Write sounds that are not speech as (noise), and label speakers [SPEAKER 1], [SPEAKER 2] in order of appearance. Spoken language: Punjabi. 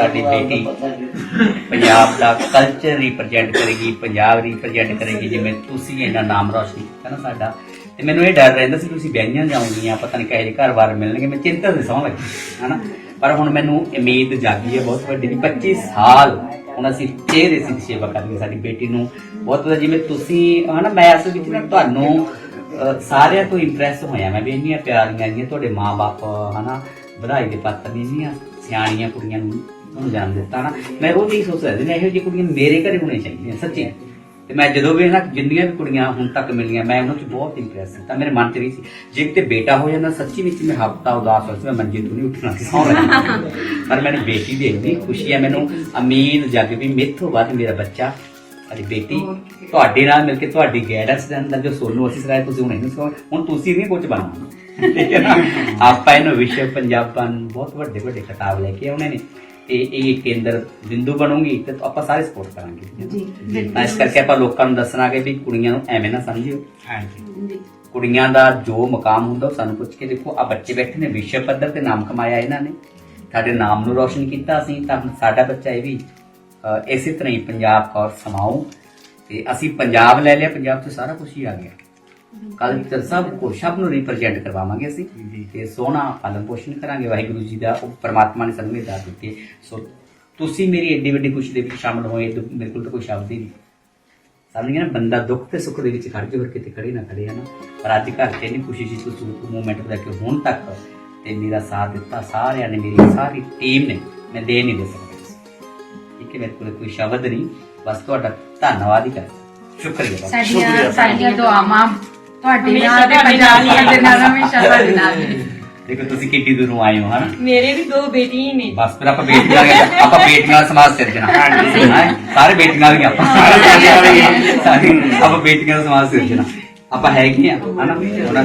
[SPEAKER 1] ਸਾਡੀ ਬੇਟੀ ਪੰਜਾਬ ਦਾ ਕਲਚਰ ਰਿਪਰੈਜ਼ੈਂਟ ਕਰੇਗੀ, ਪੰਜਾਬ ਰਿਪਰੈਜ਼ੈਂਟ ਕਰੇਗੀ, ਜਿਵੇਂ ਤੁਸੀਂ ਇਹਨਾਂ ਨਾਮ ਰੋਸ਼ਨ ਕੀਤਾ ਨਾ ਸਾਡਾ। ਤੇ ਮੈਨੂੰ ਇਹ ਡਰ ਰਹਿੰਦਾ ਸੀ ਤੁਸੀਂ ਬਹਿਣੀਆਂ ਜਾਉਂਗੀਆਂ ਪਤਾ ਨਹੀਂ ਕਿਹੜੇ ਘਰ-ਬਾਰ ਮਿਲਣਗੇ। ਮੈਂ ਚਿੰਤਾ ਦੇ ਸੌਂ ਲੱਗੀ, ਹਨਾ? ਪਰ ਹੁਣ ਮੈਨੂੰ ਉਮੀਦ ਜਾਗੀ ਹੈ ਬਹੁਤ ਵੱਡੀ ਵੀ 25 ਸਾਲ ਹੁਣ ਅਸੀਂ ਚਿਹਰੇ ਸੀ ਸੇਵਾ ਕਰਨੀ ਸਾਡੀ ਬੇਟੀ ਨੂੰ। ਬਹੁਤ ਵਧੀਆ, ਜਿਵੇਂ ਤੁਸੀਂ, ਹਨਾ, ਮੈਂ ਅਸਲ ਵਿੱਚ ਨਾ ਤੁਹਾਨੂੰ ਸਾਰਿਆਂ ਤੋਂ ਇੰਪ੍ਰੈਸ ਹੋਇਆ ਮੈਂ ਵੀ ਇੰਨੀਆਂ ਪਿਆਰੀਆਂ ਜੀਆਂ ਤੁਹਾਡੇ ਮਾਪੇ ਹਨਾ, ਵਧਾਈ ਦੇ ਪਾਤਰ ਨਹੀਂ ਜੀਆਂ ਸਿਆਣੀਆਂ ਕੁੜੀਆਂ ਨੂੰ। ਤੁਹਾਨੂੰ ਜਨਮ ਦਿੱਤਾ ਨਾ। ਮੈਂ ਰੋਜ਼ ਹੀ ਸੋਚਦਾ ਸੀ ਮੈਂ ਇਹੋ ਜਿਹੀ ਕੁੜੀਆਂ ਮੇਰੇ ਘਰੇ ਹੋਣੀਆਂ ਚਾਹੀਦੀਆਂ ਸੱਚੀ। ਤੇ ਮੈਂ ਜਦੋਂ ਵੀ ਨਾ ਜਿੰਨੀਆਂ ਵੀ ਕੁੜੀਆਂ ਹੁਣ ਤੱਕ ਮਿਲੀਆਂ ਮੈਂ ਉਹਨਾਂ 'ਚ ਬਹੁਤ ਇੰਪ੍ਰੈਸ ਸੀ। ਤਾਂ ਮੇਰੇ ਮਨ 'ਚ ਵੀ ਸੀ ਜੇ ਕਿਤੇ ਬੇਟਾ ਹੋ ਜਾਂਦਾ ਸੱਚੀ ਵਿੱਚ ਮੈਂ ਹਫਤਾ ਉਦਾਸ ਹੋ ਸੀ ਮੈਂ ਮੰਜੇ ਤੋਂ ਨਹੀਂ ਉੱਠਣਾ ਸੀ ਸੌਂ ਪਰ ਮੈਨੂੰ ਬੇਟੀ ਦੀ ਇੰਨੀ ਖੁਸ਼ੀ ਹੈ ਮੈਨੂੰ ਉਮੀਦ ਜਾਗ ਵੀ ਮੇਥੋਂ ਵੱਧ ਮੇਰਾ ਬੱਚਾ ਸਾਡੀ ਬੇਟੀ ਤੁਹਾਡੇ ਨਾਲ ਮਿਲ ਕੇ ਤੁਹਾਡੀ ਗਾਈਡੈਂਸ ਦੇ ਅੰਦਰ ਜੋ ਸੋਨੂੰ ਅਸੀਂ ਸਿਖਾਇਆ ਤੁਸੀਂ ਹੁਣ ਇਹਨੂੰ ਸਿਖਾਓ ਹੁਣ ਤੁਸੀਂ ਨਹੀਂ ਕੁਝ ਬਣਾਉਣਾ (laughs) ਆਪਾਂ ਇਹਨੂੰ ਵਿਸ਼ਵ ਪੰਜਾਬਨ ਬਹੁਤ ਵੱਡੇ ਵੱਡੇ ਖਿਤਾਬ ਲੈ ਕੇ ਆਉਣੇ ਨੇ। ਤੇ ਇਹ ਕੇਂਦਰ ਬਿੰਦੂ ਬਣੂਗੀ ਤੇ ਆਪਾਂ ਸਾਰੇ ਸਪੋਰਟ ਕਰਾਂਗੇ।
[SPEAKER 2] ਜੀ
[SPEAKER 1] ਤਾਂ ਇਸ ਕਰਕੇ ਆਪਾਂ ਲੋਕਾਂ ਨੂੰ ਦੱਸਣਾ ਕਿ ਵੀ ਕੁੜੀਆਂ ਨੂੰ ਐਵੇਂ ਨਾ ਸਮਝਿਓ।
[SPEAKER 3] ਹਾਂਜੀ।
[SPEAKER 2] ਜੀ।
[SPEAKER 1] ਕੁੜੀਆਂ ਦਾ ਜੋ ਮਕਾਮ ਹੁੰਦਾ ਉਹ ਸਾਨੂੰ ਪੁੱਛ ਕੇ ਦੇਖੋ ਆ ਬੱਚੇ ਬੈਠੇ ਨੇ ਵਿਸ਼ਵ ਪੱਧਰ ਤੇ ਨਾਮ ਕਮਾਇਆ ਇਹਨਾਂ ਨੇ। ਸਾਡੇ ਨਾਮ ਨੂੰ ਰੋਸ਼ਨ ਕੀਤਾ ਅਸੀਂ ਤਾਂ ਹੁਣ ਸਾਡਾ ਬੱਚਾ ਇਹ ਵੀ ਅਹ, ਇਸੇ ਤਰ੍ਹਾਂ ਹੀ ਪੰਜਾਬ ਕੌਰ ਸਮਾਉ ਤੇ ਅਸੀਂ ਪੰਜਾਬ ਲੈ ਲਿਆ ਪੰਜਾਬ ਤੋਂ ਸਾਰਾ ਕੁਝ ਹੀ ਆ ਗਿਆ। ਕੱਲ ਤੱਕ ਸਭ ਕੁਝ ਸਭ ਨੂੰ ਰਿਪਰੈਜ਼ੈਂਟ ਕਰਵਾਵਾਂਗੇ ਅਸੀਂ
[SPEAKER 3] ਜੀ।
[SPEAKER 1] ਤੇ ਸੋਹਣਾ ਪਾਲਣ ਪੋਸ਼ਣ ਕਰਾਂਗੇ ਵਾਹਿਗੁਰੂ ਜੀ ਦਾ ਉਹ ਪ੍ਰਮਾਤਮਾ ਨੇ ਸਾਨੂੰ ਇਹ ਦਾਤ। ਸੋ ਤੁਸੀਂ ਮੇਰੀ ਐਡੀ ਵੱਡੀ ਖੁਸ਼ੀ ਦੇ ਵਿੱਚ ਸ਼ਾਮਲ ਹੋਏ ਤਾਂ ਮੇਰੇ ਕੋਲ ਤਾਂ ਕੋਈ ਸ਼ਬਦ ਹੀ ਨਹੀਂ ਸਮਝ ਗਿਆ ਨਾ ਬੰਦਾ ਦੁੱਖ ਤੇ ਸੁੱਖ ਦੇ ਵਿੱਚ ਖੜ ਜੇ ਹੋਰ ਕਿਤੇ ਖੜੇ ਨਾ ਖੜੇ ਹਨਾ ਪਰ ਅੱਜ ਘਰ ਤੇ ਨਹੀਂ ਖੁਸ਼ੀ ਸੀ ਤੁਸੀਂ ਮੂਵਮੈਂਟ ਲੈ ਕੇ ਹੁਣ ਤੱਕ ਤੇ ਮੇਰਾ ਸਾਥ ਦਿੱਤਾ ਸਾਰਿਆਂ ਨੇ ਮੇਰੀ ਸਾਰੀ ਟੀਮ ਨੇ ਮੈਂ ਦੇ ਨਹੀਂ ਦੇ ਸਕਦਾ। ਠੀਕ ਹੈ ਮੇਰੇ ਕੋਲ ਕੋਈ ਸ਼ਬਦ ਨਹੀਂ ਬਸ ਤੁਹਾਡਾ ਧੰਨਵਾਦ ਹੀ ਕਰਦਾ ਸ਼ੁਕਰੀਆ।
[SPEAKER 2] ਸਾਡੀਆਂ ਸਾਡੀਆਂ ਦੁਆਵਾਂ ਤੁਹਾਡੇ ਨਾਲ ਤੇ
[SPEAKER 4] ਨਾਲ ਹੀ
[SPEAKER 2] ਪੰਜਾਬ ਦੇ ਨਾਲ ਹਮੇਸ਼ਾ ਤੁਹਾਡੇ ਨਾਲ ਨੇ
[SPEAKER 1] ਦੇਖੋ ਤੁਸੀਂ ਕਿੱਡੀ ਦੂਰੋਂ ਆਏ ਹੋ ਹਨਾ?
[SPEAKER 4] ਮੇਰੇ ਵੀ ਦੋ ਬੇਟੀਆਂ ਹੀ ਨੇ।
[SPEAKER 1] ਬਸ ਫਿਰ ਆਪਾਂ ਬੇਟੀਆਂ ਨਾਲ- ਆਪਾਂ ਬੇਟੀਆਂ ਨਾਲ ਸਮਾਜ ਸਿਰਜਣਾ
[SPEAKER 3] ਹਾਂਜੀ।
[SPEAKER 1] ਹੈਂ? ਸਾਰੇ ਬੇਟੀਆਂ ਵਾਲੀਆਂ ਆਪਾਂ।
[SPEAKER 3] ਸਾਰੇ ਬੇਟੀਆਂ ਵਾਲੀਆਂ।
[SPEAKER 1] ਸਾਰੇ ਆਪਾਂ ਬੇਟੀਆਂ ਦਾ ਸਮਾਜ ਸਿਰਜਣਾ ਆਪਾਂ ਹੈਗੇ ਆ ਹਨਾ? ਉਹਨਾਂ